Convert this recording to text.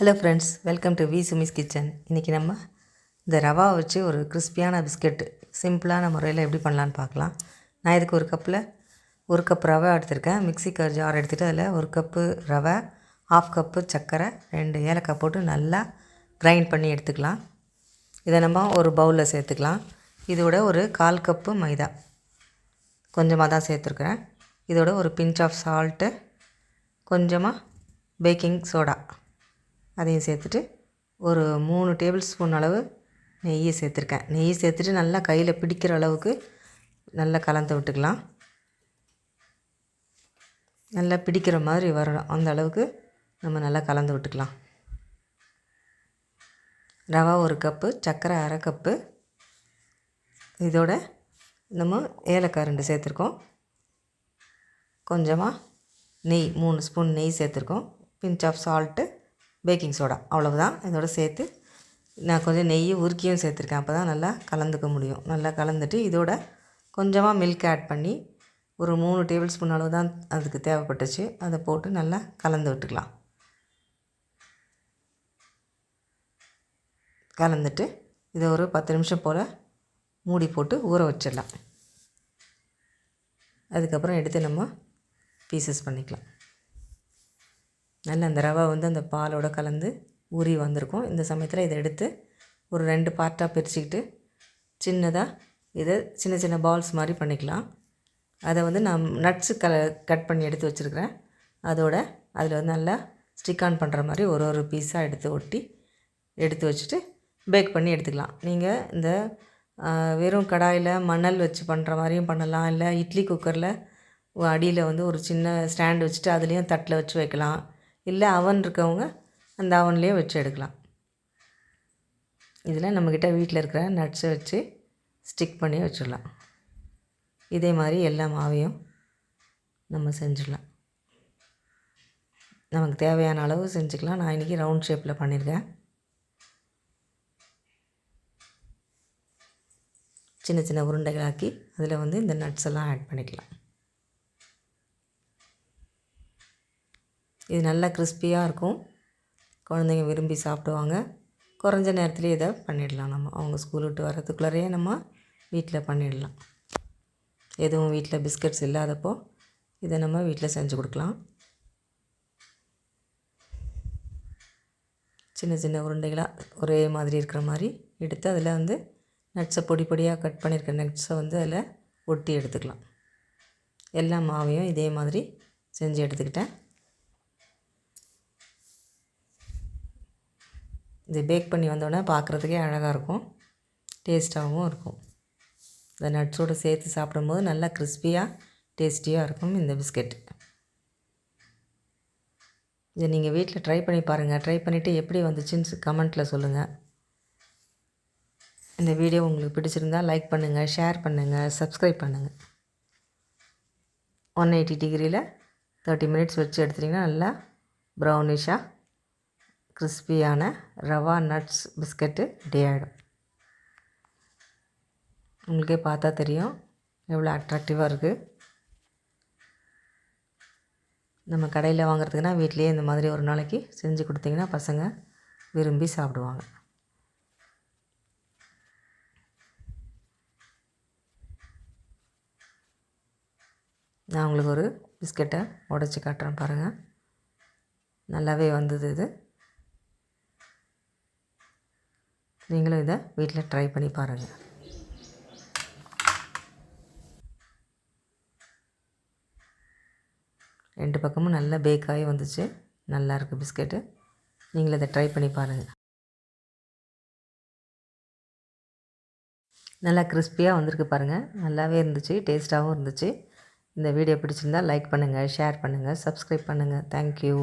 Hello friends welcome to V Sumi's kitchen இன்றைக்கி நம்ம இந்த ரவா வச்சு ஒரு கிறிஸ்பியான பிஸ்கெட்டு சிம்பிளான முறையில் எப்படி பண்ணலான்னு பார்க்கலாம். நான் இதுக்கு ஒரு கப்பில் ஒரு கப் ரவை எடுத்திருக்கேன். மிக்ஸி கர் ஜார் எடுத்துகிட்டு அதில் ஒரு கப்பு ரவை ஆஃப் கப்பு சர்க்கரை ரெண்டு ஏலக்காய் போட்டு நல்லா கிரைண்ட் பண்ணி எடுத்துக்கலாம். இதை நம்ம ஒரு பவுலில் சேர்த்துக்கலாம். இதோட ஒரு கால் கப்பு மைதா கொஞ்சமாக தான் சேர்த்துருக்குறேன். இதோட ஒரு பிஞ்ச் ஆஃப் சால்ட்டு கொஞ்சமாக பேக்கிங் சோடா அதையும் சேர்த்துட்டு ஒரு மூணு டேபிள் ஸ்பூன் அளவு நெய்யை சேர்த்துருக்கேன். நெய் சேர்த்துட்டு நல்லா கையில் பிடிக்கிற அளவுக்கு நல்லா கலந்து விட்டுக்கலாம். நல்லா பிடிக்கிற மாதிரி வரணும். அந்த அளவுக்கு நம்ம நல்லா கலந்து விட்டுக்கலாம். ரவா ஒரு கப்பு சர்க்கரை அரை கப்பு. இதோட நம்ம ஏலக்காய் ரெண்டு சேர்த்துருக்கோம். கொஞ்சமாக நெய் மூணு ஸ்பூன் நெய் சேர்த்துருக்கோம். Pinch of salt baking soda. அவ்வளவுதான். இதோட சேர்த்து நான் கொஞ்சம் நெய் உருக்கியும் சேர்த்துருக்கேன். அப்போ தான் நல்லா கலந்துக்க முடியும். நல்லா கலந்துட்டு இதோட கொஞ்சமாக மில்க் ஆட் பண்ணி ஒரு மூணு டேபிள் ஸ்பூன் அளவு தான் அதுக்கு தேவைப்பட்டுச்சு. அதை போட்டு நல்லா கலந்து விட்டுக்கலாம். கலந்துட்டு இதை ஒரு பத்து நிமிஷம் போல் மூடி போட்டு ஊற வச்சிடலாம். அதுக்கப்புறம் எடுத்து நம்ம பீசஸ் பண்ணிக்கலாம். நல்ல அந்த ரவை வந்து அந்த பாலோட கலந்து ஊறி வந்திருக்கும். இந்த சமயத்தில் இதை எடுத்து ஒரு ரெண்டு பார்ட்டாக பிரிச்சுக்கிட்டு சின்னதாக இதை சின்ன சின்ன பால்ஸ் மாதிரி பண்ணிக்கலாம். அதை வந்து நான் நட்ஸு க கட் பண்ணி எடுத்து வச்சுருக்கிறேன். அதோட அதில் வந்து நல்லா ஸ்டிக் ஆன் பண்ணுற மாதிரி ஒரு ஒரு பீஸாக எடுத்து ஒட்டி எடுத்து வச்சுட்டு பேக் பண்ணி எடுத்துக்கலாம். நீங்கள் இந்த வெறும் கடாயில் மணல் வச்சு பண்ணுற மாதிரியும் பண்ணலாம். இல்லை இட்லி குக்கரில் அடியில் வந்து ஒரு சின்ன ஸ்டாண்ட் வச்சுட்டு அதுலேயும் தட்டில் வச்சு வைக்கலாம். இல்லை அவன் இருக்கவங்க அந்த அவன்லேயே வச்சு எடுக்கலாம். இதில் நம்மக்கிட்ட வீட்டில் இருக்கிற நட்ஸை வச்சு ஸ்டிக் பண்ணி வச்சிடலாம். இதே மாதிரி எல்லா மாவையும் நம்ம செஞ்சிடலாம். நமக்கு தேவையான அளவு செஞ்சுக்கலாம். நான் இன்றைக்கி ரவுண்ட் ஷேப்பில் பண்ணியிருக்கேன். சின்ன சின்ன உருண்டைகளாக்கி அதில் வந்து இந்த நட்ஸ் எல்லாம் ஆட் பண்ணிக்கலாம். இது நல்லா கிறிஸ்பியாக இருக்கும். குழந்தைங்க விரும்பி சாப்பிடுவாங்க. குறைஞ்ச நேரத்துலேயே இதை பண்ணிடலாம் நம்ம. அவங்க ஸ்கூல் விட்டு வர்றதுக்குள்ளாரையே நம்ம வீட்டில் பண்ணிடலாம். எதுவும் வீட்டில் பிஸ்கட்ஸ் இல்லாதப்போ இதை நம்ம வீட்டில் செஞ்சு கொடுக்கலாம். சின்ன சின்ன உருண்டைகளாக ஒரே மாதிரி இருக்கிற மாதிரி எடுத்து அதில் வந்து நட்ஸை பொடி பொடியாக கட் பண்ணியிருக்க நட்ஸை வந்து அதில் ஒட்டி எடுத்துக்கலாம். எல்லா மாவையும் இதே மாதிரி செஞ்சு எடுத்துக்கிட்டேன். இது பேக் பண்ணி வந்தோடனே பார்க்குறதுக்கே அழகாக இருக்கும். டேஸ்ட்டாகவும் இருக்கும். இந்த நட்ஸோடு சேர்த்து சாப்பிடும்போது நல்லா கிறிஸ்பியாக டேஸ்டியாக இருக்கும் இந்த பிஸ்கெட் இதை நீங்கள் வீட்டில் ட்ரை பண்ணி பாருங்கள் ட்ரை பண்ணிவிட்டு எப்படி வந்துச்சுன்னு கமெண்ட்டில் சொல்லுங்கள் இந்த வீடியோ உங்களுக்கு பிடிச்சிருந்தால் லைக் பண்ணுங்கள் ஷேர் பண்ணுங்கள் சப்ஸ்கிரைப் பண்ணுங்கள் ஒன் எயிட்டி டிகிரியில் தேர்ட்டி மினிட்ஸ் வச்சு எடுத்துட்டிங்கன்னா நல்லா ப்ரௌனிஷாக கிறிஸ்பியான ரவா நட்ஸ் பிஸ்கட்டு ரெடி ஆகிடும். உங்களுக்கே பார்த்தா தெரியும் எவ்வளோ அட்ராக்டிவாக இருக்குது நம்ம கடையில் வாங்குறதுக்குன்னா வீட்லேயே இந்த மாதிரி ஒரு நாளைக்கு செஞ்சு கொடுத்தீங்கன்னா பசங்க விரும்பி சாப்பிடுவாங்க. நான் உங்களுக்கு ஒரு பிஸ்கெட்டை உடச்சி காட்டுறேன் பாருங்கள் நல்லாவே வந்தது இது. நீங்களும் இதை வீட்டில் ட்ரை பண்ணி பாருங்கள் ரெண்டு பக்கமும் நல்லா பேக் ஆகி வந்துச்சு. நல்லா இருக்குது பிஸ்கெட்டு. நீங்களும் இதை ட்ரை பண்ணி பாருங்கள் நல்லா கிறிஸ்பியாக வந்திருக்கு பாருங்கள் நல்லாவே இருந்துச்சு டேஸ்ட்டாகவும் இருந்துச்சு. இந்த வீடியோ பிடிச்சிருந்தால் லைக் பண்ணுங்கள் ஷேர் பண்ணுங்கள் சப்ஸ்கிரைப் பண்ணுங்கள் தேங்க்யூ